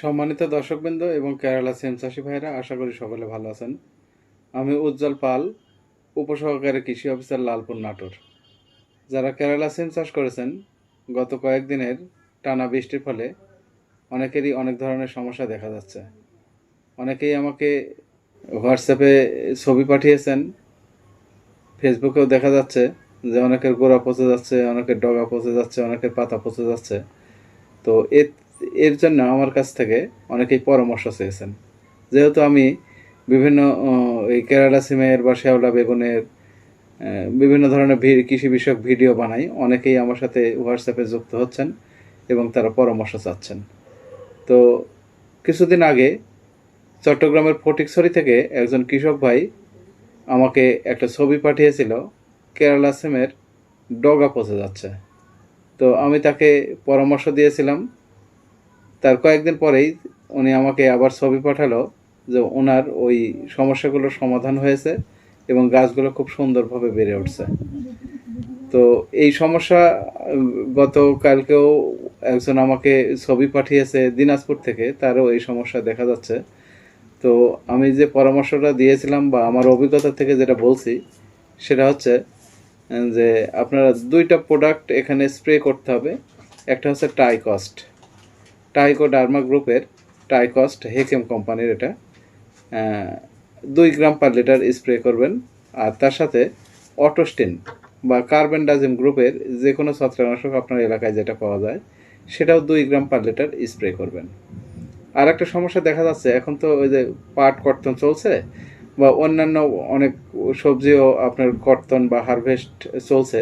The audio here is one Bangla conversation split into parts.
সম্মানিত দর্শকবৃন্দ এবং কেরালা সেম চাষি ভাইরা আশা করি সকলে ভালো আছেন। আমি উজ্জ্বল পাল, উপসহকারী কৃষি অফিসার লালপুর নাটোর। যারা কেরালা সেম চাষ করেছেন, গত কয়েকদিনের টানা বৃষ্টির ফলে অনেকেরই অনেক ধরনের সমস্যা দেখা যাচ্ছে। অনেকেই আমাকে হোয়াটসঅ্যাপে ছবি পাঠিয়েছেন ফেসবুকেও দেখা যাচ্ছে যে অনেকের গোড়া পচে যাচ্ছে, অনেকের ডগা পচে যাচ্ছে, অনেকের পাতা পচে যাচ্ছে। তো এর এর জন্য আমার কাছ থেকে অনেকেই পরামর্শ চেয়েছেন। যেহেতু আমি বিভিন্ন এই কেরালা সিমের বা শেওলা বেগুনের বিভিন্ন ধরনের কৃষি বিষয়ক ভিডিও বানাই, অনেকেই আমার সাথে হোয়াটসঅ্যাপে যুক্ত হচ্ছেন এবং তারা পরামর্শ চাচ্ছেন। তো কিছুদিন আগে চট্টগ্রামের ফটিকছড়ি থেকে একজন কৃষক ভাই আমাকে একটা ছবি পাঠিয়েছিল, কেরালা সিমের ডগা পচে যাচ্ছে। তো আমি তাকে পরামর্শ দিয়েছিলাম তার কয়েকদিন পরেই উনি আমাকে আবার ছবি পাঠালো যে ওনার ওই সমস্যাগুলোর সমাধান হয়েছে এবং গাছগুলো খুব সুন্দরভাবে বেড়ে উঠছে। তো এই সমস্যা গতকালকেও একজন আমাকে ছবি পাঠিয়েছে দিনাজপুর থেকে, তারও এই সমস্যা দেখা যাচ্ছে। তো আমি যে পরামর্শটা দিয়েছিলাম বা আমার অভিজ্ঞতা থেকে যেটা বলছি, সেটা হচ্ছে যে আপনারা দুইটা প্রোডাক্ট এখানে স্প্রে করতে হবে। একটা হচ্ছে টাইকস্ট টাইকো ডার্মা গ্রুপের টাইকস্ট হেকেম কোম্পানির এটা দুই গ্রাম পার লিটার স্প্রে করবেন। আর তার সাথে অটোস্টিন বা কার্বেন্ডাজিম গ্রুপের যে কোনো ছত্রাকনাশক আপনার এলাকায় যেটা পাওয়া যায়, সেটাও দুই গ্রাম পার লিটার স্প্রে করবেন। আর একটা সমস্যা দেখা যাচ্ছে, এখন তো ওই যে পাট কর্তন চলছে বা অন্যান্য অনেক সবজিও আপনার কর্তন বা হারভেস্ট চলছে,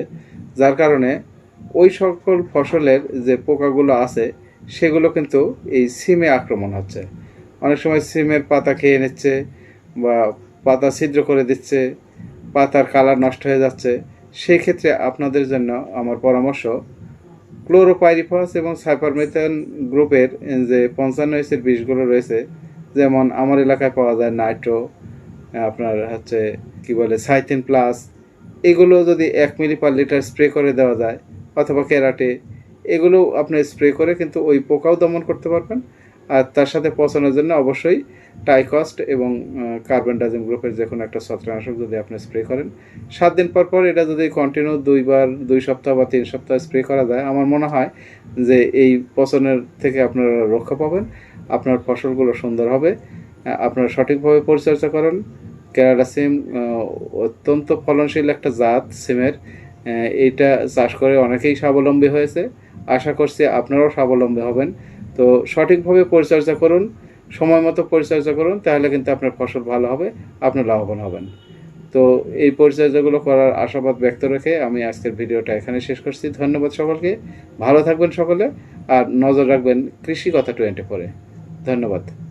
যার কারণে ওই সকল ফসলের যে পোকাগুলো আছে সেগুলো কিন্তু এই সিমে আক্রমণ হচ্ছে। অনেক সময় সিমের পাতা খেয়ে নিচ্ছে বা পাতা ছিদ্র করে দিচ্ছে, পাতার কালার নষ্ট হয়ে যাচ্ছে। সেই ক্ষেত্রে আপনাদের জন্য আমার পরামর্শ, ক্লোরোপাইরিফাস এবং সাইপারমেথান গ্রুপের যে পঞ্চান্ন এসের বিষগুলো রয়েছে, যেমন আমার এলাকায় পাওয়া যায় নাইট্রো, আপনার হচ্ছে কি বলে, সাইথিন প্লাস, এগুলো যদি এক মিলি পার লিটার স্প্রে করে দেওয়া যায়, অথবা কেরাটে এগুলো আপনি স্প্রে করে কিন্তু ওই পোকাও দমন করতে পারবেন। আর তার সাথে পচানোর জন্য অবশ্যই টাইকস্ট এবং কার্বন কার্বেন্ডাজিম গ্রুপের যে কোনো একটা ছত্রাকনাশক যদি আপনি স্প্রে করেন। সাত দিন পর পর এটা যদি কন্টিনিউ দুইবার, দুই সপ্তাহ বা তিন সপ্তাহ স্প্রে করা যায়, আমার মনে হয় যে এই পচনের থেকে আপনারা রক্ষা পাবেন। আপনার ফসলগুলো সুন্দর হবে। আপনারা সঠিকভাবে পরিচর্যা করেন। কেরালা সিম অত্যন্ত ফলনশীল একটা জাত, সিমের। এইটা চাষ করে অনেকেই স্বাবলম্বী হয়েছে। আশা করছি আপনারাও স্বাবলম্বী হবেন। তো সঠিকভাবে পরিচর্যা করুন, সময় মতো পরিচর্যা করুন, তাহলে কিন্তু আপনার ফসল ভালো হবে, আপনি লাভবান হবেন। তো এই পরিচর্যাগুলো করার আশাবাদ ব্যক্ত রেখে আমি আজকের ভিডিওটা এখানে শেষ করছি। ধন্যবাদ সকলকে। ভালো থাকবেন সকলে, আর নজর রাখবেন কৃষি কথা টোয়েন্টি ফোরে। ধন্যবাদ।